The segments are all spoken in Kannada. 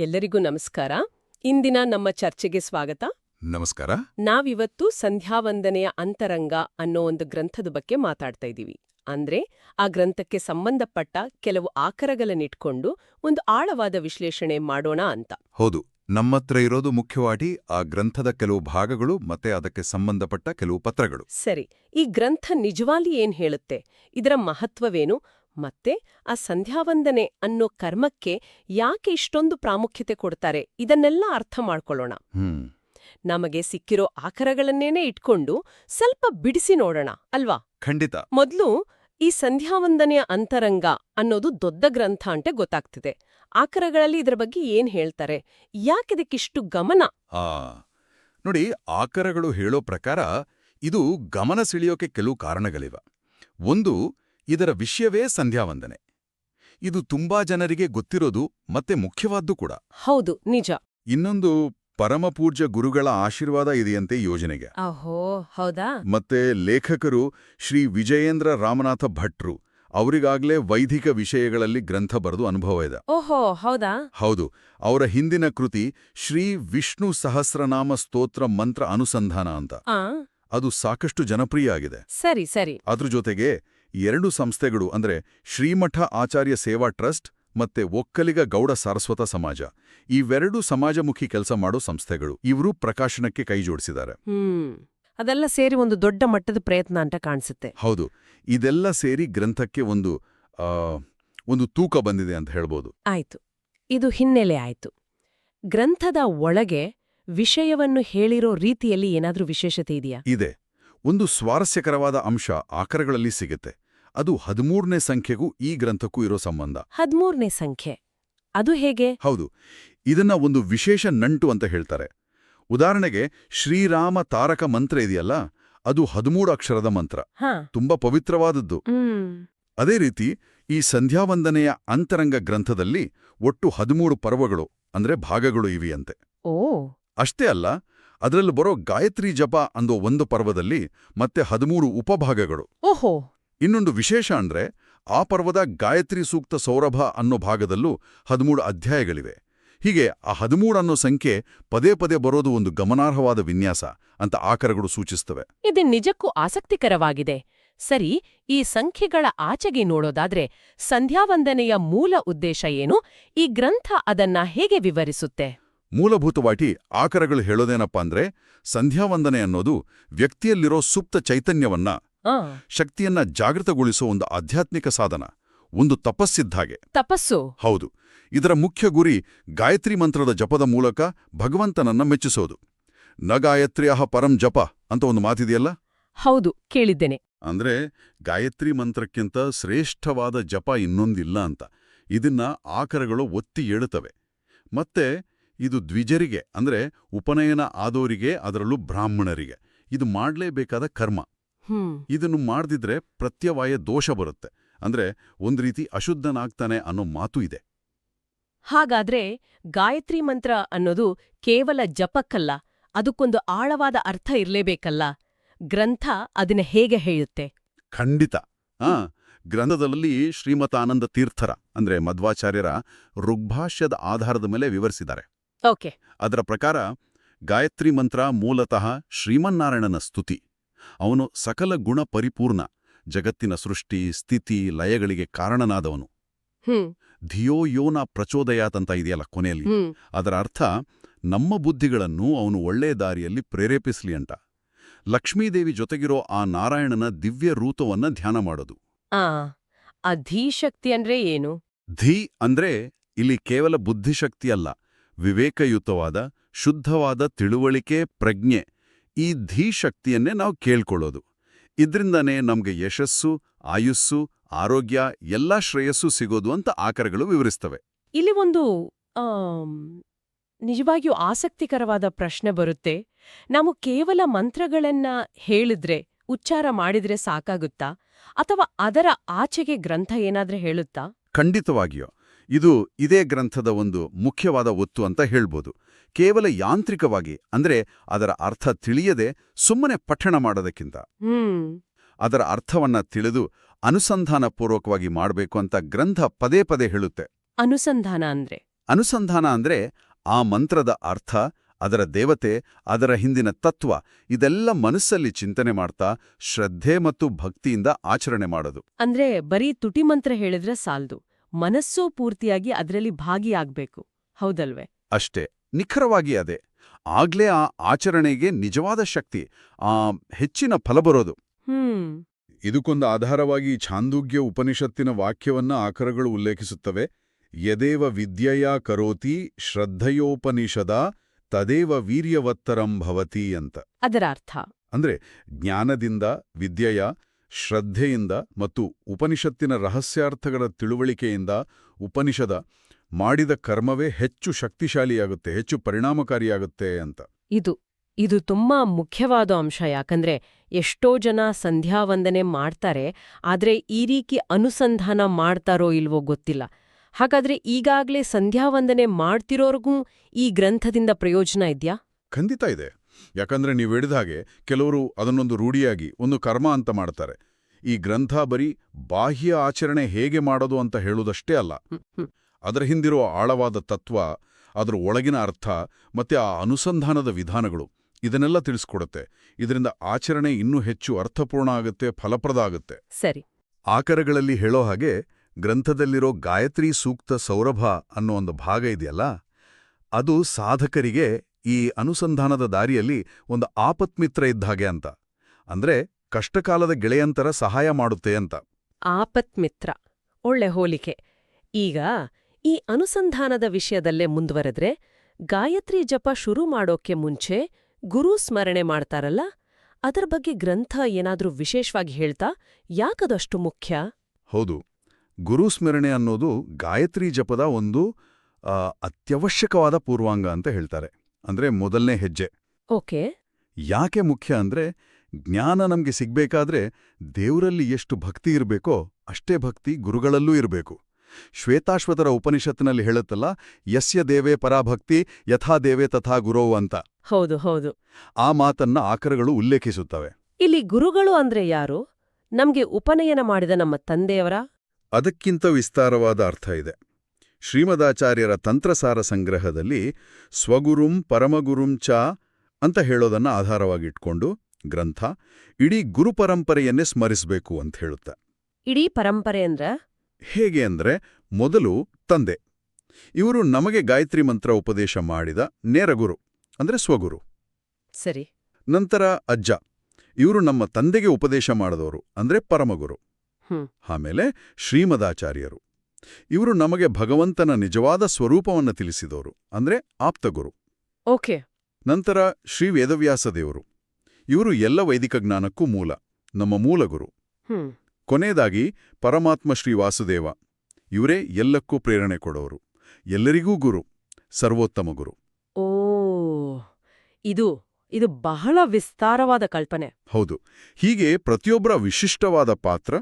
ಎಲ್ಲರಿಗೂ ನಮಸ್ಕಾರ. ಇಂದಿನ ನಮ್ಮ ಚರ್ಚೆಗೆ ಸ್ವಾಗತ. ನಮಸ್ಕಾರ. ನಾವಿವತ್ತು ಸಂಧ್ಯಾವಂದನೆಯ ಅಂತರಂಗ ಅನ್ನೋ ಒಂದು ಗ್ರಂಥದ ಬಗ್ಗೆ ಮಾತಾಡ್ತಾ ಇದ್ದೀವಿ. ಅಂದ್ರೆ ಆ ಗ್ರಂಥಕ್ಕೆ ಸಂಬಂಧಪಟ್ಟ ಕೆಲವು ಆಕರಗಳನ್ನಿಟ್ಕೊಂಡು ಒಂದು ಆಳವಾದ ವಿಶ್ಲೇಷಣೆ ಮಾಡೋಣ ಅಂತ. ಹೌದು ನಮ್ಮತ್ರ ಇರೋದು ಮುಖ್ಯವಾಗಿ ಆ ಗ್ರಂಥದ ಕೆಲವು ಭಾಗಗಳು ಮತ್ತೆ ಅದಕ್ಕೆ ಸಂಬಂಧಪಟ್ಟ ಕೆಲವು ಪತ್ರಗಳು. ಸರಿ ಈ ಗ್ರಂಥ ನಿಜವಾಗಿ ಏನ್ ಹೇಳುತ್ತೆ? ಇದರ ಮಹತ್ವವೇನು? ಮತ್ತೆ ಆ ಸಂಧ್ಯಾವಂದನೆ ಅನ್ನೋ ಕರ್ಮಕ್ಕೆ ಯಾಕೆ ಇಷ್ಟೊಂದು ಪ್ರಾಮುಖ್ಯತೆ ಕೊಡ್ತಾರೆ? ಇದನ್ನೆಲ್ಲ ಅರ್ಥ ಮಾಡ್ಕೊಳ್ಳೋಣ. ನಮಗೆ ಸಿಕ್ಕಿರೋ ಆಕರಗಳನ್ನೇನೆ ಇಟ್ಕೊಂಡು ಸ್ವಲ್ಪ ಬಿಡಿಸಿ ನೋಡೋಣ ಅಲ್ವಾ? ಖಂಡಿತ. ಮೊದಲು ಈ ಸಂಧ್ಯಾವಂದನೆಯ ಅಂತರಂಗ ಅನ್ನೋದು ದೊಡ್ಡ ಗ್ರಂಥ ಅಂತೆ ಗೊತ್ತಾಗ್ತಿದೆ. ಆಕರಗಳಲ್ಲಿ ಇದರ ಬಗ್ಗೆ ಏನ್ ಹೇಳ್ತಾರೆ? ಯಾಕಿದಕ್ಕಿಷ್ಟು ಗಮನ? ಆ ನೋಡಿ ಆಕರಗಳು ಹೇಳೋ ಪ್ರಕಾರ ಇದು ಗಮನ ಸೆಳೆಯೋಕೆ ಕೆಲವು ಕಾರಣಗಳಿವೆ. ಒಂದು ಇದರ ವಿಷಯವೇ ಸಂಧ್ಯಾವಂದನೆ. ಇದು ತುಂಬಾ ಜನರಿಗೆ ಗೊತ್ತಿರೋದು ಮತ್ತೆ ಮುಖ್ಯವಾದ್ದು ಕೂಡ. ಹೌದು ನಿಜ. ಇನ್ನೊಂದು ಪರಮಪೂಜ್ಯ ಗುರುಗಳ ಆಶೀರ್ವಾದ ಇದೆಯಂತೆ ಯೋಜನೆಗೆ. ಅಹೋ ಹೌದಾ? ಮತ್ತೆ ಲೇಖಕರು ಶ್ರೀ ವಿಜಯೇಂದ್ರ ರಾಮನಾಥ ಭಟ್ರು ಅವರಿಗಾಗಲೇ ವೈದಿಕ ವಿಷಯಗಳಲ್ಲಿ ಗ್ರಂಥ ಬರೆದು ಅನುಭವ ಇದೆ. ಓಹೋ ಹೌದಾ? ಹೌದು ಅವರ ಹಿಂದಿನ ಕೃತಿ ಶ್ರೀ ವಿಷ್ಣು ಸಹಸ್ರನಾಮ ಸ್ತೋತ್ರ ಮಂತ್ರ ಅನುಸಂಧಾನ ಅಂತ. ಅದು ಸಾಕಷ್ಟು ಜನಪ್ರಿಯ ಆಗಿದೆ. ಸರಿ ಸರಿ. ಅದ್ರ ಜೊತೆಗೆ ಎರಡು ಸಂಸ್ಥೆಗಳು ಅಂದ್ರೆ ಶ್ರೀಮಠ ಆಚಾರ್ಯ ಸೇವಾ ಟ್ರಸ್ಟ್ ಮತ್ತೆ ಒಕ್ಕಲಿಗ ಗೌಡ ಸಾರಸ್ವತ ಸಮಾಜ. ಇವೆರಡೂ ಸಮಾಜಮುಖಿ ಕೆಲಸ ಮಾಡೋ ಸಂಸ್ಥೆಗಳು. ಇವರು ಪ್ರಕಾಶನಕ್ಕೆ ಕೈ ಜೋಡಿಸಿದ್ದಾರೆ. ಅದೆಲ್ಲ ಸೇರಿ ಒಂದು ದೊಡ್ಡ ಮಟ್ಟದ ಪ್ರಯತ್ನ ಅಂತ ಕಾಣಿಸುತ್ತೆ. ಹೌದು. ಇದೆಲ್ಲ ಸೇರಿ ಗ್ರಂಥಕ್ಕೆ ಒಂದು ಆ, ಒಂದು ತೂಕ ಬಂದಿದೆ ಅಂತ ಹೇಳ್ಬೋದು. ಆಯ್ತು. ಇದು ಹಿನ್ನೆಲೆ ಆಯ್ತು. ಗ್ರಂಥದ ಒಳಗೆ ವಿಷಯವನ್ನು ಹೇಳಿರೋ ರೀತಿಯಲ್ಲಿ ಏನಾದ್ರೂ ವಿಶೇಷತೆ ಇದೆಯಾ? ಇದೆ. ಒಂದು ಸ್ವಾರಸ್ಯಕರವಾದ ಅಂಶ ಆಕರಗಳಲ್ಲಿ ಸಿಗುತ್ತೆ. ಅದು ಹದಿಮೂರನೇ ಸಂಖ್ಯೆಗೂ ಈ ಗ್ರಂಥಕ್ಕೂ ಇರೋ ಸಂಬಂಧ. ಹದಿಮೂರನೇ ಸಂಖ್ಯೆ. ಅದು ಹೇಗೆ? ಹೌದು. ಇದನ್ನ ಒಂದು ವಿಶೇಷ ನಂಟು ಅಂತ ಹೇಳ್ತಾರೆ. ಉದಾಹರಣೆಗೆ ಶ್ರೀರಾಮ ತಾರಕ ಮಂತ್ರ ಇದೆಯಲ್ಲ ಅದು ಹದಿಮೂರು ಅಕ್ಷರದ ಮಂತ್ರ. ತುಂಬಾ ಪವಿತ್ರವಾದದ್ದು. ಅದೇ ರೀತಿ ಈ ಸಂಧ್ಯಾವಂದನೆಯ ಅಂತರಂಗ ಗ್ರಂಥದಲ್ಲಿ ಒಟ್ಟು ಹದಿಮೂರು ಪರ್ವಗಳು ಅಂದ್ರೆ ಭಾಗಗಳು ಇವೆಯಂತೆ. ಓ. ಅಷ್ಟೇ ಅಲ್ಲ ಅದರಲ್ಲಿ ಬರೋ ಗಾಯತ್ರಿ ಜಪ ಅಂದೋ ಒಂದು ಪರ್ವದಲ್ಲಿ ಮತ್ತೆ ಹದಿಮೂರು ಉಪಭಾಗಗಳು. ಓಹೋ! ಇನ್ನೊಂದು ವಿಶೇಷ ಅಂದ್ರೆ ಆ ಪರ್ವದ ಗಾಯತ್ರಿ ಸೂಕ್ತ ಸೌರಭ ಅನ್ನೋ ಭಾಗದಲ್ಲೂ ಹದಿಮೂರು ಅಧ್ಯಾಯಗಳಿವೆ. ಹೀಗೆ ಆ ಹದಿಮೂರು ಅನ್ನೋ ಸಂಖ್ಯೆ ಪದೇ ಪದೇ ಬರೋದು ಒಂದು ಗಮನಾರ್ಹವಾದ ವಿನ್ಯಾಸ ಅಂತ ಆಕರಗಳು ಸೂಚಿಸ್ತವೆ. ಇದು ನಿಜಕ್ಕೂ ಆಸಕ್ತಿಕರವಾಗಿದೆ. ಸರಿ ಈ ಸಂಖ್ಯೆಗಳ ಆಚೆಗೆ ನೋಡೋದಾದ್ರೆ ಸಂಧ್ಯಾವಂದನೆಯ ಮೂಲ ಉದ್ದೇಶ ಏನು? ಈ ಗ್ರಂಥ ಅದನ್ನ ಹೇಗೆ ವಿವರಿಸುತ್ತೆ? ಮೂಲಭೂತವಾಗಿ ಆಕರಗಳು ಹೇಳೋದೇನಪ್ಪ ಅಂದ್ರೆ ಸಂಧ್ಯಾವಂದನೆ ಅನ್ನೋದು ವ್ಯಕ್ತಿಯಲ್ಲಿರೋ ಸುಪ್ತ ಚೈತನ್ಯವನ್ನ ಶಕ್ತಿಯನ್ನ ಜಾಗೃತಗೊಳಿಸೋ ಒಂದು ಆಧ್ಯಾತ್ಮಿಕ ಸಾಧನ ಒಂದು ತಪಸ್ಸಿದ್ದಾಗೆ ತಪಸ್ಸು? ಹೌದು. ಇದರ ಮುಖ್ಯ ಗುರಿ ಗಾಯತ್ರಿ ಮಂತ್ರದ ಜಪದ ಮೂಲಕ ಭಗವಂತನನ್ನ ಮೆಚ್ಚಿಸೋದು. ನ ಗಾಯತ್ರಿಯಹ ಪರಂ ಜಪ ಅಂತ ಒಂದು ಮಾತಿದೆಯಲ್ಲ? ಹೌದು ಕೇಳಿದ್ದೇನೆ. ಅಂದ್ರೆ ಗಾಯತ್ರಿ ಮಂತ್ರಕ್ಕಿಂತ ಶ್ರೇಷ್ಠವಾದ ಜಪ ಇನ್ನೊಂದಿಲ್ಲ ಅಂತ. ಇದನ್ನ ಆಕರಗಳು ಒತ್ತಿ ಹೇಳುತ್ತವೆ ಮತ್ತೆ ಇದು ದ್ವಿಜರಿಗೆ ಅಂದ್ರೆ ಉಪನಯನ ಆದೋರಿಗೆ ಅದರಲ್ಲೂ ಬ್ರಾಹ್ಮಣರಿಗೆ. ಇದು ಮಾಡಲೇಬೇಕಾದ ಕರ್ಮ. ಇದನ್ನು ಮಾಡದಿದ್ರೆ ಪ್ರತ್ಯವಾಯ ದೋಷ ಬರುತ್ತೆ. ಅಂದ್ರೆ ಒಂದ್ ರೀತಿ ಅಶುದ್ಧನಾಗ್ತಾನೆ ಅನ್ನೋ ಮಾತು ಇದೆ. ಹಾಗಾದ್ರೆ ಗಾಯತ್ರಿ ಮಂತ್ರ ಅನ್ನೋದು ಕೇವಲ ಜಪಕ್ಕಲ್ಲ ಅದಕ್ಕೊಂದು ಆಳವಾದ ಅರ್ಥ ಇರಲೇಬೇಕಲ್ಲ? ಗ್ರಂಥ ಅದನ್ನ ಹೇಗೆ ಹೇಳುತ್ತೆ? ಖಂಡಿತ. ಆ ಗ್ರಂಥದಲ್ಲಿ ಶ್ರೀಮತಾನಂದ ತೀರ್ಥರ ಅಂದ್ರೆ ಮಧ್ವಾಚಾರ್ಯರ ಋಗ್ಭಾಷ್ಯದ ಆಧಾರದ ಮೇಲೆ ವಿವರಿಸಿದ್ದಾರೆ. ಓಕೆ. ಅದರ ಪ್ರಕಾರ ಗಾಯತ್ರಿ ಮಂತ್ರ ಮೂಲತಃ ಶ್ರೀಮನ್ನಾರಾಯಣನ ಸ್ತುತಿ. ಅವನು ಸಕಲ ಗುಣ ಪರಿಪೂರ್ಣ ಜಗತ್ತಿನ ಸೃಷ್ಟಿ ಸ್ಥಿತಿ ಲಯಗಳಿಗೆ ಕಾರಣನಾದವನು. ಧಿಯೋ ಯೋನ ಪ್ರಚೋದಯಾತಂತ ಇದೆಯಲ್ಲ ಕೊನೆಯಲ್ಲಿ. ಅದರ ಅರ್ಥ ನಮ್ಮ ಬುದ್ಧಿಗಳನ್ನು ಅವನು ಒಳ್ಳೆಯ ದಾರಿಯಲ್ಲಿ ಪ್ರೇರೇಪಿಸ್ಲಿ ಅಂತ. ಲಕ್ಷ್ಮೀದೇವಿ ಜೊತೆಗಿರೋ ಆ ನಾರಾಯಣನ ದಿವ್ಯ ರೂತವನ್ನ ಧ್ಯಾನ ಮಾಡೋದು. ಆ ಧೀ ಶಕ್ತಿ ಅಂದ್ರೆ ಏನು? ಧೀ ಅಂದ್ರೆ ಇಲ್ಲಿ ಕೇವಲ ಬುದ್ಧಿಶಕ್ತಿ ಅಲ್ಲ. ವಿವೇಕಯುತವಾದ ಶುದ್ಧವಾದ ತಿಳುವಳಿಕೆ ಪ್ರಜ್ಞೆ ಈ ಧೀಶಕ್ತಿಯನ್ನೇ ನಾವು ಕೇಳ್ಕೊಳ್ಳೋದು. ಇದ್ರಿಂದನೇ ನಮಗೆ ಯಶಸ್ಸು ಆಯುಸ್ಸು ಆರೋಗ್ಯ ಎಲ್ಲ ಶ್ರೇಯಸ್ಸು ಸಿಗೋದು ಅಂತ ಆಕರಗಳು ವಿವರಿಸ್ತವೆ. ಇಲ್ಲಿ ಒಂದು ನಿಜವಾಗಿಯೂ ಆಸಕ್ತಿಕರವಾದ ಪ್ರಶ್ನೆ ಬರುತ್ತೆ. ನಾವು ಕೇವಲ ಮಂತ್ರಗಳನ್ನ ಹೇಳಿದ್ರೆ ಉಚ್ಚಾರ ಮಾಡಿದ್ರೆ ಸಾಕಾಗುತ್ತಾ? ಅಥವಾ ಅದರ ಆಚೆಗೆ ಗ್ರಂಥ ಏನಾದ್ರೆ ಹೇಳುತ್ತಾ? ಖಂಡಿತವಾಗಿಯೋ. ಇದು ಇದೇ ಗ್ರಂಥದ ಒಂದು ಮುಖ್ಯವಾದ ಒತ್ತು ಅಂತ ಹೇಳ್ಬೋದು. ಕೇವಲ ಯಾಂತ್ರಿಕವಾಗಿ ಅಂದ್ರೆ ಅದರ ಅರ್ಥ ತಿಳಿಯದೆ ಸುಮ್ಮನೆ ಪಠಣ ಮಾಡೋದಕ್ಕಿಂತ. ಅದರ ಅರ್ಥವನ್ನ ತಿಳಿದು ಅನುಸಂಧಾನಪೂರ್ವಕವಾಗಿ ಮಾಡಬೇಕು ಅಂತ ಗ್ರಂಥ ಪದೇ ಪದೇ ಹೇಳುತ್ತೆ. ಅನುಸಂಧಾನ ಅಂದ್ರೆ? ಅನುಸಂಧಾನ ಅಂದ್ರೆ ಆ ಮಂತ್ರದ ಅರ್ಥ ಅದರ ದೇವತೆ ಅದರ ಹಿಂದಿನ ತತ್ವ ಇದೆಲ್ಲ ಮನಸ್ಸಲ್ಲಿ ಚಿಂತನೆ ಮಾಡ್ತಾ ಶ್ರದ್ಧೆ ಮತ್ತು ಭಕ್ತಿಯಿಂದ ಆಚರಣೆ ಮಾಡೋದು. ಅಂದ್ರೆ ಬರೀ ತುಟಿ ಮಂತ್ರ ಹೇಳಿದ್ರೆ ಸಾಲ್ದು. ಮನಸ್ಸೂ ಪೂರ್ತಿಯಾಗಿ ಅದರಲ್ಲಿ ಭಾಗಿಯಾಗಬೇಕು. ಹೌದಲ್ವೇ? ಅಷ್ಟೇ. ನಿಖರವಾಗಿ ಅದೇ. ಆಗ್ಲೇ ಆ ಆಚರಣೆಗೆ ನಿಜವಾದ ಶಕ್ತಿ ಆ ಹೆಚ್ಚಿನ ಫಲ ಬರೋದು. ಹ್ಮ್. ಇದಕ್ಕೊಂದು ಆಧಾರವಾಗಿ ಛಾಂದೋಗ್ಯ ಉಪನಿಷತ್ತಿನ ವಾಕ್ಯವನ್ನ ಆಕರಗಳು ಉಲ್ಲೇಖಿಸುತ್ತವೆ. ಯದೇವ ವಿದ್ಯೆಯ ಕರೋತಿ ಶ್ರದ್ಧೆಯೋಪನಿಷದ ತದೇವ ವೀರ್ಯವತ್ತರಂ ಭವತಿ ಅಂತ. ಅದರ ಅರ್ಥ. ಅಂದ್ರೆ ಜ್ಞಾನದಿಂದ ವಿದ್ಯೆಯ ಶ್ರದ್ಧೆಯಿಂದ ಮತ್ತು ಉಪನಿಷತ್ತಿನ ರಹಸ್ಯಾರ್ಥಗಳ ತಿಳುವಳಿಕೆಯಿಂದ ಉಪನಿಷದ ಮಾಡಿದ ಕರ್ಮವೇ ಹೆಚ್ಚು ಶಕ್ತಿಶಾಲಿಯಾಗುತ್ತೆ ಹೆಚ್ಚು ಪರಿಣಾಮಕಾರಿಯಾಗುತ್ತೆ ಅಂತ. ಇದು ಇದು ತುಂಬಾ ಮುಖ್ಯವಾದ ಅಂಶ. ಯಾಕಂದ್ರೆ ಎಷ್ಟೋ ಜನ ಸಂಧ್ಯಾವಂದನೆ ಮಾಡ್ತಾರೆ ಆದರೆ ಈ ರೀತಿ ಅನುಸಂಧಾನ ಮಾಡ್ತಾರೋ ಇಲ್ವೋ ಗೊತ್ತಿಲ್ಲ. ಹಾಗಾದ್ರೆ ಈಗಾಗ್ಲೇ ಸಂಧ್ಯಾವಂದನೆ ಮಾಡ್ತಿರೋರ್ಗೂ ಈ ಗ್ರಂಥದಿಂದ ಪ್ರಯೋಜನ ಇದ್ಯಾ? ಖಂಡಿತ ಇದೆ. ಯಾಕಂದ್ರೆ ನೀವು ಹೇಳಿದ ಹಾಗೆ ಕೆಲವರು ಅದನ್ನೊಂದು ರೂಢಿಯಾಗಿ ಒಂದು ಕರ್ಮ ಅಂತ ಮಾಡ್ತಾರೆ. ಈ ಗ್ರಂಥ ಬರೀ ಬಾಹ್ಯ ಆಚರಣೆ ಹೇಗೆ ಮಾಡೋದು ಅಂತ ಹೇಳುವುದಷ್ಟೇ ಅಲ್ಲ. ಅದರ ಹಿಂದಿರುವ ಆಳವಾದ ತತ್ವ ಅದರ ಒಳಗಿನ ಅರ್ಥ ಮತ್ತೆ ಆ ಅನುಸಂಧಾನದ ವಿಧಾನಗಳು ಇದನ್ನೆಲ್ಲ ತಿಳಿಸ್ಕೊಡುತ್ತೆ. ಇದರಿಂದ ಆಚರಣೆ ಇನ್ನೂ ಹೆಚ್ಚು ಅರ್ಥಪೂರ್ಣ ಆಗುತ್ತೆ ಫಲಪ್ರದ ಆಗುತ್ತೆ. ಸರಿ. ಆಕರಗಳಲ್ಲಿ ಹೇಳೋ ಹಾಗೆ ಗ್ರಂಥದಲ್ಲಿರೋ ಗಾಯತ್ರಿ ಸೂಕ್ತ ಸೌರಭ ಅನ್ನೋ ಒಂದು ಭಾಗ ಇದೆಯಲ್ಲ ಅದು ಸಾಧಕರಿಗೆ ಈ ಅನುಸಂಧಾನದ ದಾರಿಯಲ್ಲಿ ಒಂದು ಆಪತ್ಮಿತ್ರ ಇದ್ದ ಹಾಗೆ ಅಂತ. ಅಂದ್ರೆ ಕಷ್ಟಕಾಲದ ಗೆಳೆಯಂತರ ಸಹಾಯ ಮಾಡುತ್ತೆ ಅಂತ. ಆಪತ್ಮಿತ್ರ. ಒಳ್ಳೆ ಹೋಲಿಕೆ. ಈಗ ಈ ಅನುಸಂಧಾನದ ವಿಷಯದಲ್ಲೇ ಮುಂದುವರೆದ್ರೆ ಗಾಯತ್ರಿ ಜಪ ಶುರು ಮಾಡೋಕೆ ಮುಂಚೆ ಗುರು ಸ್ಮರಣೆ ಮಾಡ್ತಾರಲ್ಲ? ಅದರ ಬಗ್ಗೆ ಗ್ರಂಥ ಏನಾದ್ರೂ ವಿಶೇಷವಾಗಿ ಹೇಳ್ತಾ ಯಾಕದಷ್ಟು ಮುಖ್ಯ? ಹೌದು. ಗುರು ಸ್ಮರಣೆ ಅನ್ನೋದು ಗಾಯತ್ರಿ ಜಪದ ಒಂದು ಅತ್ಯವಶ್ಯಕವಾದ ಪೂರ್ವಾಂಗ ಅಂತ ಹೇಳ್ತಾರೆ. ಅಂದ್ರೆ ಮೊದಲನೇ ಹೆಜ್ಜೆ. ಓಕೆ. ಯಾಕೆ ಮುಖ್ಯ ಅಂದ್ರೆ ಜ್ಞಾನ ನಮ್ಗೆ ಸಿಗ್ಬೇಕಾದ್ರೆ ದೇವರಲ್ಲಿ ಎಷ್ಟು ಭಕ್ತಿ ಇರಬೇಕೋ ಅಷ್ಟೇ ಭಕ್ತಿ ಗುರುಗಳಲ್ಲೂ ಇರಬೇಕು. ಶ್ವೇತಾಶ್ವತರ ಉಪನಿಷತ್ತಿನಲ್ಲಿ ಹೇಳುತ್ತಲ್ಲ ಯಸ್ಯ ದೇವೇ ಪರಾಭಕ್ತಿ ಯಥಾ ದೇವೇ ತಥಾ ಗುರೋ ಅಂತ. ಹೌದು ಹೌದು. ಆ ಮಾತನ್ನ ಆಕರಗಳು ಉಲ್ಲೇಖಿಸುತ್ತವೆ. ಇಲ್ಲಿ ಗುರುಗಳು ಅಂದ್ರೆ ಯಾರು? ನಮ್ಗೆ ಉಪನಯನ ಮಾಡಿದ ನಮ್ಮ ತಂದೆಯವರ? ಅದಕ್ಕಿಂತ ವಿಸ್ತಾರವಾದ ಅರ್ಥ ಇದೆ. ಶ್ರೀಮದಾಚಾರ್ಯರ ತಂತ್ರಸಾರ ಸಂಗ್ರಹದಲ್ಲಿ ಸ್ವಗುರುಂ ಪರಮಗುರುಂ ಚ ಅಂತ ಹೇಳೋದನ್ನ ಆಧಾರವಾಗಿಟ್ಕೊಂಡು ಗ್ರಂಥ ಇಡೀ ಗುರುಪರಂಪರೆಯನ್ನೇ ಸ್ಮರಿಸಬೇಕು ಅಂತ ಹೇಳುತ್ತೆ. ಇಡೀ ಪರಂಪರೆ ಅಂದ್ರೆ? ಹೇಗೆ ಅಂದ್ರೆ ಮೊದಲು ತಂದೆ. ಇವರು ನಮಗೆ ಗಾಯತ್ರಿ ಮಂತ್ರ ಉಪದೇಶ ಮಾಡಿದ ನೇರ ಗುರು ಅಂದ್ರೆ ಸ್ವಗುರು. ಸರಿ. ನಂತರ ಅಜ್ಜ. ಇವರು ನಮ್ಮ ತಂದೆಗೆ ಉಪದೇಶ ಮಾಡಿದವರು ಅಂದ್ರೆ ಪರಮಗುರು. ಆಮೇಲೆ ಶ್ರೀಮದಾಚಾರ್ಯರು. ಇವರು ನಮಗೆ ಭಗವಂತನ ನಿಜವಾದ ಸ್ವರೂಪವನ್ನು ತಿಳಿಸಿದವರು ಅಂದ್ರೆ ಆಪ್ತಗುರು. ಓಕೆ. ನಂತರ ಶ್ರೀ ವೇದವ್ಯಾಸ ದೇವರು ಇವರು ಎಲ್ಲ ವೈದಿಕ ಜ್ಞಾನಕ್ಕೂ ಮೂಲ ನಮ್ಮ ಮೂಲಗುರು. ಕೊನೆಯದಾಗಿ ಪರಮಾತ್ಮ ಶ್ರೀ ವಾಸುದೇವ. ಇವರೇ ಎಲ್ಲಕ್ಕೂ ಪ್ರೇರಣೆ ಕೊಡೋರು. ಎಲ್ಲರಿಗೂ ಗುರು ಸರ್ವೋತ್ತಮ ಗುರು. ಓ ಇದು ಇದು ಬಹಳ ವಿಸ್ತಾರವಾದ ಕಲ್ಪನೆ. ಹೌದು. ಹೀಗೆ ಪ್ರತಿಯೊಬ್ಬರ ವಿಶಿಷ್ಟವಾದ ಪಾತ್ರ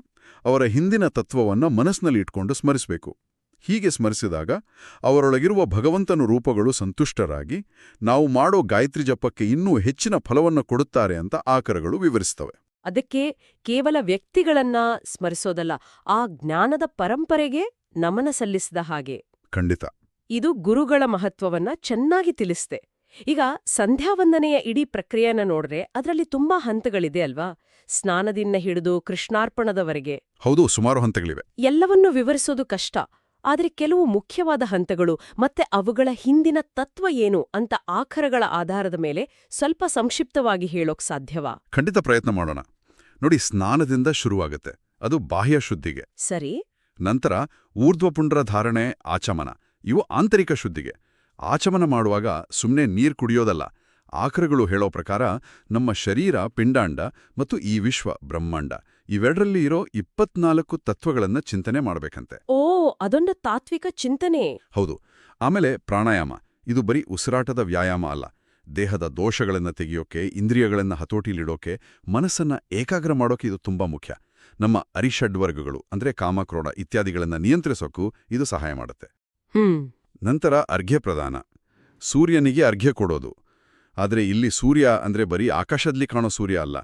ಅವರ ಹಿಂದಿನ ತತ್ವವನ್ನ ಮನಸ್ಸಿನಲ್ಲಿ ಇಟ್ಕೊಂಡು ಸ್ಮರಿಸಬೇಕು. ಹೀಗೆ ಸ್ಮರಿಸಿದಾಗ ಅವರೊಳಗಿರುವ ಭಗವಂತನ ರೂಪಗಳು ಸಂತುಷ್ಟರಾಗಿ ನಾವು ಮಾಡೋ ಗಾಯತ್ರಿ ಜಪಕ್ಕೆ ಇನ್ನೂ ಹೆಚ್ಚಿನ ಫಲವನ್ನು ಕೊಡುತ್ತಾರೆ ಅಂತ ಆಕರಗಳು ವಿವರಿಸ್ತವೆ. ಅದಕ್ಕೆ ಕೇವಲ ವ್ಯಕ್ತಿಗಳನ್ನ ಸ್ಮರಿಸೋದಲ್ಲ ಆ ಜ್ಞಾನದ ಪರಂಪರೆಗೆ ನಮನ ಸಲ್ಲಿಸಿದ ಹಾಗೆ. ಖಂಡಿತ. ಇದು ಗುರುಗಳ ಮಹತ್ವವನ್ನ ಚೆನ್ನಾಗಿ ತಿಳಿಸಿದೆ. ಈಗ ಸಂಧ್ಯಾವಂದನೆಯ ಇಡೀ ಪ್ರಕ್ರಿಯೆನ ನೋಡ್ರೆ ಅದರಲ್ಲಿ ತುಂಬಾ ಹಂತಗಳಿದೆ ಅಲ್ವಾ? ಸ್ನಾನದಿಂದ ಹಿಡಿದು ಕೃಷ್ಣಾರ್ಪಣದವರೆಗೆ. ಹೌದು ಸುಮಾರು ಹಂತಗಳಿವೆ. ಎಲ್ಲವನ್ನೂ ವಿವರಿಸೋದು ಕಷ್ಟ. ಆದರೆ ಕೆಲವು ಮುಖ್ಯವಾದ ಹಂತಗಳು ಮತ್ತೆ ಅವುಗಳ ಹಿಂದಿನ ತತ್ವ ಏನು ಅಂತ ಆಖರಗಳ ಆಧಾರದ ಮೇಲೆ ಸ್ವಲ್ಪ ಸಂಕ್ಷಿಪ್ತವಾಗಿ ಹೇಳೋಕ್ ಸಾಧ್ಯವಾ? ಖಂಡಿತ ಪ್ರಯತ್ನ ಮಾಡೋಣ. ನೋಡಿ ಸ್ನಾನದಿಂದ ಶುರುವಾಗುತ್ತೆ. ಅದು ಬಾಹ್ಯ ಶುದ್ಧಿಗೆ. ಸರಿ. ನಂತರ ಊರ್ಧ್ವಪುಂಡ್ರ ಧಾರಣೆ ಆಚಮನ. ಇವು ಆಂತರಿಕ ಶುದ್ಧಿಗೆ. ಆಚಮನ ಮಾಡುವಾಗ ಸುಮ್ಮನೆ ನೀರ್ ಕುಡಿಯೋದಲ್ಲ. ಆಕರಗಳು ಹೇಳೋ ಪ್ರಕಾರ ನಮ್ಮ ಶರೀರ ಪಿಂಡಾಂಡ ಮತ್ತು ಈ ವಿಶ್ವ ಬ್ರಹ್ಮಾಂಡ ಇವೆರಡರಲ್ಲಿ ಇರೋ ಇಪ್ಪತ್ನಾಲ್ಕು ತತ್ವಗಳನ್ನ ಚಿಂತನೆ ಮಾಡಬೇಕಂತೆ. ಓ ಅದೊಂದು ತಾತ್ವಿಕ ಚಿಂತನೆ. ಹೌದು. ಆಮೇಲೆ ಪ್ರಾಣಾಯಾಮ. ಇದು ಬರೀ ಉಸಿರಾಟದ ವ್ಯಾಯಾಮ ಅಲ್ಲ. ದೇಹದ ದೋಷಗಳನ್ನು ತೆಗೆಯೋಕೆ ಇಂದ್ರಿಯಗಳನ್ನು ಹತೋಟಿಲಿಡೋಕೆ ಮನಸ್ಸನ್ನ ಏಕಾಗ್ರ ಮಾಡೋಕೆ ಇದು ತುಂಬಾ ಮುಖ್ಯ. ನಮ್ಮ ಅರಿಷಡ್ವರ್ಗಗಳು ಅಂದ್ರೆ ಕಾಮಕ್ರೋಡ ಇತ್ಯಾದಿಗಳನ್ನ ನಿಯಂತ್ರಿಸೋಕ್ಕೂ ಇದು ಸಹಾಯ ಮಾಡುತ್ತೆ. ನಂತರ ಅರ್ಘ್ಯ ಪ್ರದಾನ ಸೂರ್ಯನಿಗೆ ಅರ್ಘ್ಯ ಕೊಡೋದು. ಆದರೆ ಇಲ್ಲಿ ಸೂರ್ಯ ಅಂದ್ರೆ ಬರೀ ಆಕಾಶದಲ್ಲಿ ಕಾಣೋ ಸೂರ್ಯ ಅಲ್ಲ.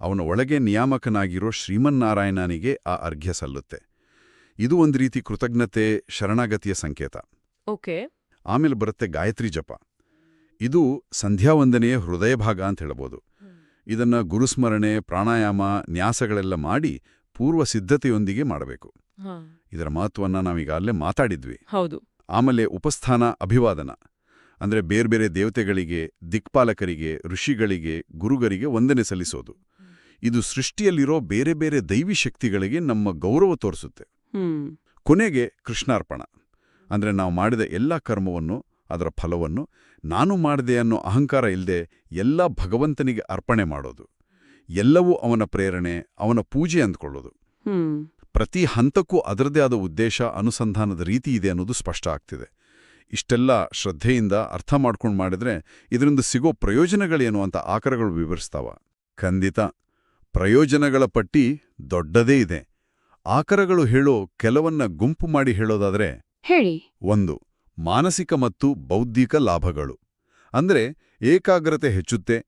ಅವನ ಒಳಗೆ ನಿಯಾಮಕನಾಗಿರೋ ಶ್ರೀಮನ್ನಾರಾಯಣನಿಗೆ ಆ ಅರ್ಘ್ಯ ಸಲ್ಲುತ್ತೆ. ಇದು ಒಂದು ರೀತಿ ಕೃತಜ್ಞತೆ ಶರಣಾಗತಿಯ ಸಂಕೇತ. ಓಕೆ. ಆಮೇಲೆ ಬರುತ್ತೆ ಗಾಯತ್ರಿ ಜಪ. ಇದು ಸಂಧ್ಯಾವಂದನೆಯ ಹೃದಯ ಭಾಗ ಅಂತ ಹೇಳ್ಬೋದು. ಇದನ್ನು ಗುರುಸ್ಮರಣೆ ಪ್ರಾಣಾಯಾಮ ನ್ಯಾಸಗಳೆಲ್ಲ ಮಾಡಿ ಪೂರ್ವ ಸಿದ್ಧತೆಯೊಂದಿಗೆ ಮಾಡಬೇಕು. ಇದರ ಮಹತ್ವನ ನಾವೀಗ ಅಲ್ಲೇ ಮಾತಾಡಿದ್ವಿ. ಹೌದು. ಆಮೇಲೆ ಉಪಸ್ಥಾನ ಅಭಿವಾದನ. ಅಂದ್ರೆ ಬೇರೆ ಬೇರೆ ದೇವತೆಗಳಿಗೆ ದಿಕ್ಪಾಲಕರಿಗೆ ಋಷಿಗಳಿಗೆ ಗುರುಗರಿಗೆ ವಂದನೆ ಸಲ್ಲಿಸೋದು. ಇದು ಸೃಷ್ಟಿಯಲ್ಲಿರೋ ಬೇರೆ ಬೇರೆ ದೈವಿ ಶಕ್ತಿಗಳಿಗೆ ನಮ್ಮ ಗೌರವ ತೋರಿಸುತ್ತೆ. ಕೊನೆಗೆ ಕೃಷ್ಣಾರ್ಪಣ. ಅಂದ್ರೆ ನಾವು ಮಾಡಿದ ಎಲ್ಲ ಕರ್ಮವನ್ನು ಅದರ ಫಲವನ್ನು ನಾನು ಮಾಡಿದೆ ಅನ್ನೋ ಅಹಂಕಾರ ಇಲ್ಲದೆ ಎಲ್ಲ ಭಗವಂತನಿಗೆ ಅರ್ಪಣೆ ಮಾಡೋದು. ಎಲ್ಲವೂ ಅವನ ಪ್ರೇರಣೆ ಅವನ ಪೂಜೆ ಅಂದ್ಕೊಳ್ಳೋದು. ಪ್ರತಿ ಹಂತಕ್ಕೂ ಅದರದೇ ಆದ ಉದ್ದೇಶ ಅನುಸಂಧಾನದ ರೀತಿ ಇದೆ ಅನ್ನೋದು ಸ್ಪಷ್ಟ ಆಗ್ತಿದೆ. ಇಷ್ಟೆಲ್ಲ ಶ್ರದ್ಧೆಯಿಂದ ಅರ್ಥ ಮಾಡ್ಕೊಂಡು ಮಾಡಿದ್ರೆ ಇದರಿಂದ ಸಿಗೋ ಪ್ರಯೋಜನಗಳೇನು ಅಂತ ಆಕರಗಳು ವಿವರಿಸ್ತಾವ. ಖಂಡಿತ ಪ್ರಯೋಜನಗಳ ಪಟ್ಟಿ ದೊಡ್ಡದೇ ಇದೆ. ಆಕರಗಳು ಹೇಳೋ ಕೆಲವನ್ನ ಗುಂಪು ಮಾಡಿ ಹೇಳೋದಾದ್ರೆ ಹೇಳಿ. ಒಂದು ಮಾನಸಿಕ ಮತ್ತು ಬೌದ್ಧಿಕ ಲಾಭಗಳು. ಅಂದ್ರೆ ಏಕಾಗ್ರತೆ ಹೆಚ್ಚುತ್ತೆ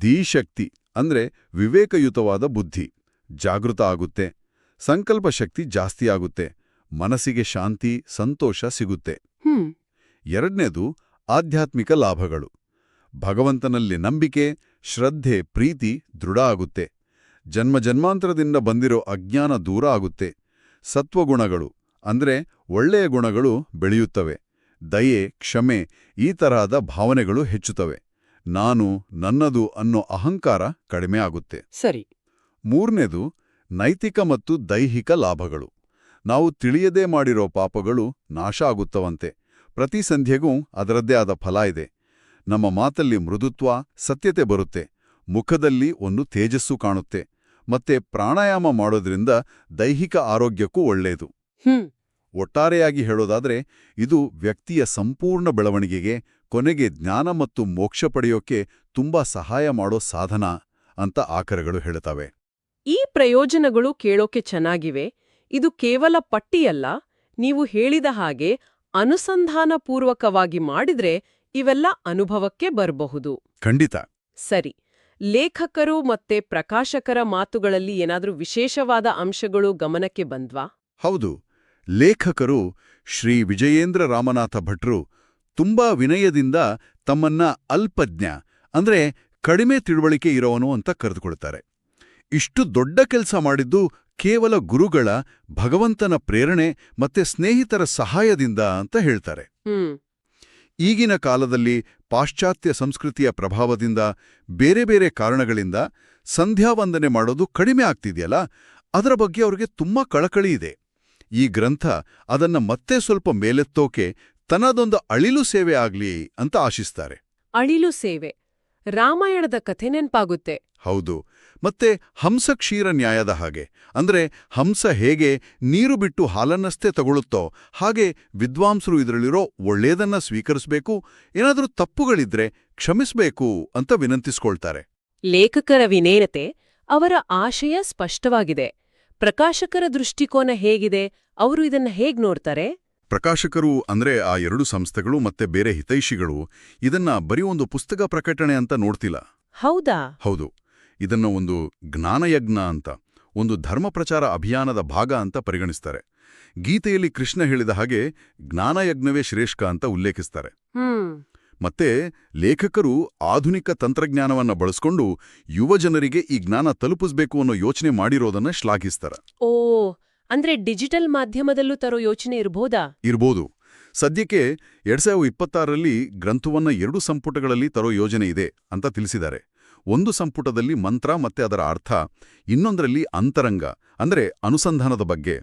ದೀಶಕ್ತಿ ಅಂದ್ರೆ ವಿವೇಕಯುತವಾದ ಬುದ್ಧಿ ಜಾಗೃತ ಆಗುತ್ತೆ ಸಂಕಲ್ಪ ಶಕ್ತಿ ಜಾಸ್ತಿ ಆಗುತ್ತೆ ಮನಸ್ಸಿಗೆ ಶಾಂತಿ ಸಂತೋಷ ಸಿಗುತ್ತೆ. ಹ್ಮ್. ಎರಡನೇದು ಆಧ್ಯಾತ್ಮಿಕ ಲಾಭಗಳು. ಭಗವಂತನಲ್ಲಿ ನಂಬಿಕೆ ಶ್ರದ್ಧೆ ಪ್ರೀತಿ ದೃಢ ಆಗುತ್ತೆ. ಜನ್ಮ ಜನ್ಮಾಂತರದಿಂದ ಬಂದಿರೋ ಅಜ್ಞಾನ ದೂರ ಆಗುತ್ತೆ. ಸತ್ವಗುಣಗಳು ಅಂದ್ರೆ ಒಳ್ಳೆಯ ಗುಣಗಳು ಬೆಳೆಯುತ್ತವೆ. ದಯೆ ಕ್ಷಮೆ ಈ ತರಹದ ಭಾವನೆಗಳು ಹೆಚ್ಚುತ್ತವೆ. ನಾನು ನನ್ನದು ಅನ್ನೋ ಅಹಂಕಾರ ಕಡಿಮೆ ಆಗುತ್ತೆ. ಸರಿ. ಮೂರನೇದು ನೈತಿಕ ಮತ್ತು ದೈಹಿಕ ಲಾಭಗಳು. ನಾವು ತಿಳಿಯದೇ ಮಾಡಿರೋ ಪಾಪಗಳು ನಾಶ ಆಗುತ್ತವಂತೆ. ಪ್ರತಿ ಸಂಧ್ಯೆಗೂ ಅದರದ್ದೇ ಆದ ಫಲ ಇದೆ. ನಮ್ಮ ಮಾತಲ್ಲಿ ಮೃದುತ್ವ ಸತ್ಯತೆ ಬರುತ್ತೆ. ಮುಖದಲ್ಲಿ ಒಂದು ತೇಜಸ್ಸು ಕಾಣುತ್ತೆ. ಮತ್ತೆ ಪ್ರಾಣಾಯಾಮ ಮಾಡೋದ್ರಿಂದ ದೈಹಿಕ ಆರೋಗ್ಯಕ್ಕೂ ಒಳ್ಳೆಯದು ಹ್ಮ್. ಒಟ್ಟಾರೆಯಾಗಿ ಹೇಳೋದಾದ್ರೆ ಇದು ವ್ಯಕ್ತಿಯ ಸಂಪೂರ್ಣ ಬೆಳವಣಿಗೆಗೆ ಕೊನೆಗೆ ಜ್ಞಾನ ಮತ್ತು ಮೋಕ್ಷ ಪಡೆಯೋಕೆ ತುಂಬಾ ಸಹಾಯ ಮಾಡೋ ಸಾಧನ ಅಂತ ಆಕರಗಳು ಹೇಳ್ತವೆ ಈ ಪ್ರಯೋಜನಗಳು ಕೇಳೋಕೆ ಚೆನ್ನಾಗಿವೆ. ಇದು ಕೇವಲ ಪಟ್ಟಿಯಲ್ಲ ನೀವು ಹೇಳಿದ ಹಾಗೆ ಅನುಸಂಧಾನಪೂರ್ವಕವಾಗಿ ಮಾಡಿದ್ರೆ ಇವೆಲ್ಲ ಅನುಭವಕ್ಕೆ ಬರಬಹುದು. ಖಂಡಿತ. ಸರಿ. ಲೇಖಕರು ಮತ್ತೆ ಪ್ರಕಾಶಕರ ಮಾತುಗಳಲ್ಲಿ ಏನಾದ್ರೂ ವಿಶೇಷವಾದ ಅಂಶಗಳು ಗಮನಕ್ಕೆ ಬಂದ್ವಾ? ಹೌದು. ಲೇಖಕರು ಶ್ರೀ ವಿಜಯೇಂದ್ರ ರಾಮನಾಥ ಭಟ್ರು ತುಂಬಾ ವಿನಯದಿಂದ ತಮ್ಮನ್ನ ಅಲ್ಪಜ್ಞ ಅಂದ್ರೆ ಕಡಿಮೆ ತಿಳುವಳಿಕೆ ಇರೋವನು ಅಂತ ಕರೆದುಕೊಳ್ತಾರೆ. ಇಷ್ಟು ದೊಡ್ಡ ಕೆಲಸ ಮಾಡಿದ್ದು ಕೇವಲ ಗುರುಗಳ ಭಗವಂತನ ಪ್ರೇರಣೆ ಮತ್ತೆ ಸ್ನೇಹಿತರ ಸಹಾಯದಿಂದ ಅಂತ ಹೇಳ್ತಾರೆ. ಈಗಿನ ಕಾಲದಲ್ಲಿ ಪಾಶ್ಚಾತ್ಯ ಸಂಸ್ಕೃತಿಯ ಪ್ರಭಾವದಿಂದ ಬೇರೆ ಬೇರೆ ಕಾರಣಗಳಿಂದ ಸಂಧ್ಯಾವಂದನೆ ಮಾಡೋದು ಕಡಿಮೆ ಆಗ್ತಿದೆಯಲ್ಲ ಅದರ ಬಗ್ಗೆ ಅವರಿಗೆ ತುಂಬಾ ಕಳಕಳಿ ಇದೆ. ಈ ಗ್ರಂಥ ಅದನ್ನ ಮತ್ತೆ ಸ್ವಲ್ಪ ಮೇಲೆತ್ತೋಕೆ ತನ್ನದೊಂದು ಅಳಿಲು ಸೇವೆ ಆಗ್ಲಿ ಅಂತ ಆಶಿಸ್ತಾರೆ. ಅಳಿಲು ಸೇವೆ. ರಾಮಾಯಣದ ಕಥೆ ನೆನ್ಪಾಗುತ್ತೆ. ಹೌದು. ಮತ್ತೆ ಹಂಸ ಕ್ಷೀರ ನ್ಯಾಯದ ಹಾಗೆ. ಅಂದ್ರೆ ಹಂಸ ಹೇಗೆ ನೀರು ಬಿಟ್ಟು ಹಾಲನ್ನಷ್ಟೇ ತಗೊಳುತ್ತೋ ಹಾಗೆ ವಿದ್ವಾಂಸರು ಇದರಲ್ಲಿರೋ ಒಳ್ಳೆಯದನ್ನ ಸ್ವೀಕರಿಸಬೇಕು ಏನಾದರೂ ತಪ್ಪುಗಳಿದ್ರೆ ಕ್ಷಮಿಸಬೇಕು ಅಂತ ವಿನಂತಿಸ್ಕೊಳ್ತಾರೆ. ಲೇಖಕರ ವಿನೇನತೆ ಅವರ ಆಶಯ ಸ್ಪಷ್ಟವಾಗಿದೆ. ಪ್ರಕಾಶಕರ ದೃಷ್ಟಿಕೋನ ಹೇಗಿದೆ ಅವರು ಇದನ್ನ ಹೇಗ್ ನೋಡ್ತಾರೆ? ಪ್ರಕಾಶಕರು ಅಂದ್ರೆ ಆ ಎರಡು ಸಂಸ್ಥೆಗಳು ಮತ್ತೆ ಬೇರೆ ಹಿತೈಷಿಗಳು ಇದನ್ನ ಬರೀ ಒಂದು ಪುಸ್ತಕ ಪ್ರಕಟಣೆ ಅಂತ ನೋಡ್ತಿಲ್ಲ. ಹೌದಾ? ಹೌದು. ಇದನ್ನ ಒಂದು ಜ್ಞಾನಯಜ್ಞ ಅಂತ ಒಂದು ಧರ್ಮ ಪ್ರಚಾರ ಅಭಿಯಾನದ ಭಾಗ ಅಂತ ಪರಿಗಣಿಸ್ತಾರೆ. ಗೀತೆಯಲ್ಲಿ ಕೃಷ್ಣ ಹೇಳಿದ ಹಾಗೆ ಜ್ಞಾನಯಜ್ಞವೇ ಶ್ರೇಷ್ಠ ಅಂತ ಉಲ್ಲೇಖಿಸ್ತಾರೆ. ಮತ್ತೆ ಲೇಖಕರು ಆಧುನಿಕ ತಂತ್ರಜ್ಞಾನವನ್ನ ಬಳಸ್ಕೊಂಡು ಯುವಜನರಿಗೆ ಈ ಜ್ಞಾನ ತಲುಪಿಸ್ಬೇಕು ಅನ್ನೋ ಯೋಚನೆ ಮಾಡಿರೋದನ್ನ ಶ್ಲಾಘಿಸ್ತಾರೆ. ಓ ಅಂದ್ರೆ ಡಿಜಿಟಲ್ ಮಾಧ್ಯಮದಲ್ಲೂ ತರೋ ಯೋಚನೆ ಇರ್ಬೋದಾ? ಇರ್ಬೋದು. ಸದ್ಯಕ್ಕೆ ಎರಡ್ ಸಾವಿರದ ಇಪ್ಪತ್ತಾರರಲ್ಲಿ ಗ್ರಂಥವನ್ನ ಎರಡು ಸಂಪುಟಗಳಲ್ಲಿ ತರೋ ಯೋಜನೆ ಇದೆ ಅಂತ ತಿಳಿಸಿದ್ದಾರೆ. ಒಂದು ಸಂಪುಟದಲ್ಲಿ ಮಂತ್ರ ಮತ್ತೆ ಅದರ ಅರ್ಥ ಇನ್ನೊಂದರಲ್ಲಿ ಅಂತರಂಗ ಅಂದ್ರೆ ಅನುಸಂಧಾನದ ಬಗ್ಗೆ.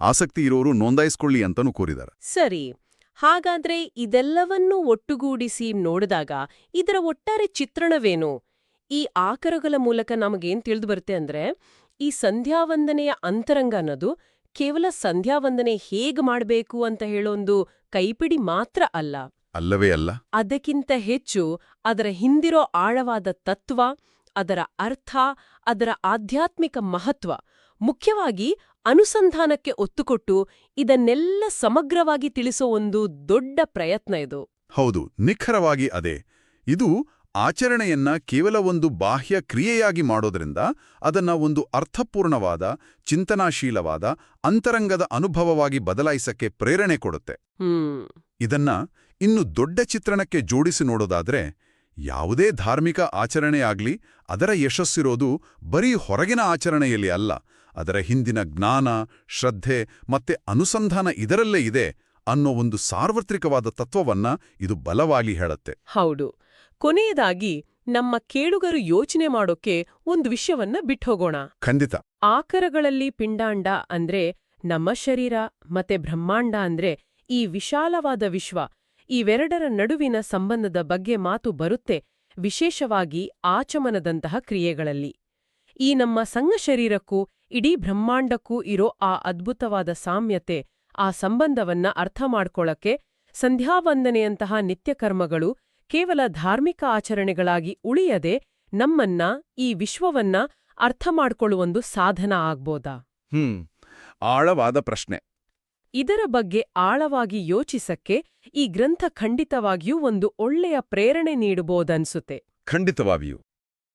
ಆಸಕ್ತಿ ಇರೋರು ನೋಂದಾಯಿಸ್ಕೊಳ್ಳಿ ಅಂತನೂ ಕೋರಿದ್ದಾರೆ. ಸರಿ. ಹಾಗಾದ್ರೆ ಇದೆಲ್ಲವನ್ನೂ ಒಟ್ಟುಗೂಡಿಸಿ ನೋಡಿದಾಗ ಇದರ ಒಟ್ಟಾರೆ ಚಿತ್ರಣವೇನು? ಈ ಆಕರಗಳ ಮೂಲಕ ನಮಗೇನ್ ತಿಳಿದು ಬರುತ್ತೆ ಅಂದ್ರೆ ಈ ಸಂಧ್ಯಾವಂದನೆಯ ಅಂತರಂಗ ಅನ್ನೋದು ಕೇವಲ ಸಂಧ್ಯಾವಂದನೆ ಹೇಗ್ ಮಾಡಬೇಕು ಅಂತ ಹೇಳೋಂದು ಕೈಪಿಡಿ ಮಾತ್ರ ಅಲ್ಲ. ಅಲ್ಲವೇ ಅಲ್ಲ? ಅದಕ್ಕಿಂತ ಹೆಚ್ಚು ಅದರ ಹಿಂದಿರೋ ಆಳವಾದ ತತ್ವ ಅದರ ಅರ್ಥ ಅದರ ಆಧ್ಯಾತ್ಮಿಕ ಮಹತ್ವ ಮುಖ್ಯವಾಗಿ ಅನುಸಂಧಾನಕ್ಕೆ ಒತ್ತುಕೊಟ್ಟು ಇದನ್ನೆಲ್ಲ ಸಮಗ್ರವಾಗಿ ತಿಳಿಸೋ ಒಂದು ದೊಡ್ಡ ಪ್ರಯತ್ನ ಇದು. ಹೌದು ನಿಖರವಾಗಿ ಅದೇ. ಇದು ಆಚರಣೆಯನ್ನ ಕೇವಲ ಒಂದು ಬಾಹ್ಯ ಕ್ರಿಯೆಯಾಗಿ ಮಾಡೋದ್ರಿಂದ ಅದನ್ನ ಒಂದು ಅರ್ಥಪೂರ್ಣವಾದ ಚಿಂತನಾಶೀಲವಾದ ಅಂತರಂಗದ ಅನುಭವವಾಗಿ ಬದಲಾಯಿಸಕ್ಕೆ ಪ್ರೇರಣೆ ಕೊಡುತ್ತೆ. ಇದನ್ನ ಇನ್ನು ದೊಡ್ಡ ಚಿತ್ರಣಕ್ಕೆ ಜೋಡಿಸಿ ನೋಡೋದಾದ್ರೆ ಯಾವುದೇ ಧಾರ್ಮಿಕ ಆಚರಣೆಯಾಗ್ಲಿ ಅದರ ಯಶಸ್ಸಿರೋದು ಬರೀ ಹೊರಗಿನ ಆಚರಣೆಯಲ್ಲಿ ಅಲ್ಲ ಅದರ ಹಿಂದಿನ ಜ್ಞಾನ ಶ್ರದ್ಧೆ ಮತ್ತೆ ಅನುಸಂಧಾನ ಇದರಲ್ಲೇ ಇದೆ ಅನ್ನೋ ಒಂದು ಸಾರ್ವತ್ರಿಕವಾದ ತತ್ವವನ್ನ ಇದು ಬಲವಾಗಿ ಹೇಳುತ್ತೆ. ಹೌದು. ಕೊನೆಯದಾಗಿ ನಮ್ಮ ಕೇಳುಗರು ಯೋಚನೆ ಮಾಡೋಕೆ ಒಂದು ವಿಷಯವನ್ನ ಬಿಟ್ಟೋಗೋಣ ಖಂಡಿತ. ಆಕರಗಳಲ್ಲಿ ಪಿಂಡಾಂಡ ಅಂದ್ರೆ ನಮ್ಮ ಶರೀರ ಮತ್ತೆ ಬ್ರಹ್ಮಾಂಡ ಅಂದ್ರೆ ಈ ವಿಶಾಲವಾದ ವಿಶ್ವ. ಇವೆರಡರ ನಡುವಿನ ಸಂಬಂಧದ ಬಗ್ಗೆ ಮಾತು ಬರುತ್ತೆ ವಿಶೇಷವಾಗಿ ಆಚಮನದಂತಹ ಕ್ರಿಯೆಗಳಲ್ಲಿ. ಈ ನಮ್ಮ ಸಂಘ ಶರೀರಕ್ಕೂ ಇಡೀ ಬ್ರಹ್ಮಾಂಡಕ್ಕೂ ಇರೋ ಆ ಅದ್ಭುತವಾದ ಸಾಮ್ಯತೆ ಆ ಸಂಬಂಧವನ್ನ ಅರ್ಥ ಮಾಡ್ಕೊಳಕ್ಕೆ ಸಂಧ್ಯಾವಂದನೆಯಂತಹ ನಿತ್ಯಕರ್ಮಗಳು ಕೇವಲ ಧಾರ್ಮಿಕ ಆಚರಣೆಗಳಾಗಿ ಉಳಿಯದೆ ನಮ್ಮನ್ನ ಈ ವಿಶ್ವವನ್ನ ಅರ್ಥ ಮಾಡ್ಕೊಳ್ಳುವೊಂದು ಸಾಧನ ಆಗ್ಬೋದಾ? ಹ್ಮ್ ಆಳವಾದ ಪ್ರಶ್ನೆ. ಇದರ ಬಗ್ಗೆ ಆಳವಾಗಿ ಯೋಚಿಸಕ್ಕೆ ಈ ಗ್ರಂಥ ಖಂಡಿತವಾಗಿಯೂ ಒಂದು ಒಳ್ಳೆಯ ಪ್ರೇರಣೆ ನೀಡಬಹುದನ್ಸುತ್ತೆ ಖಂಡಿತವಾಗಿಯೂ.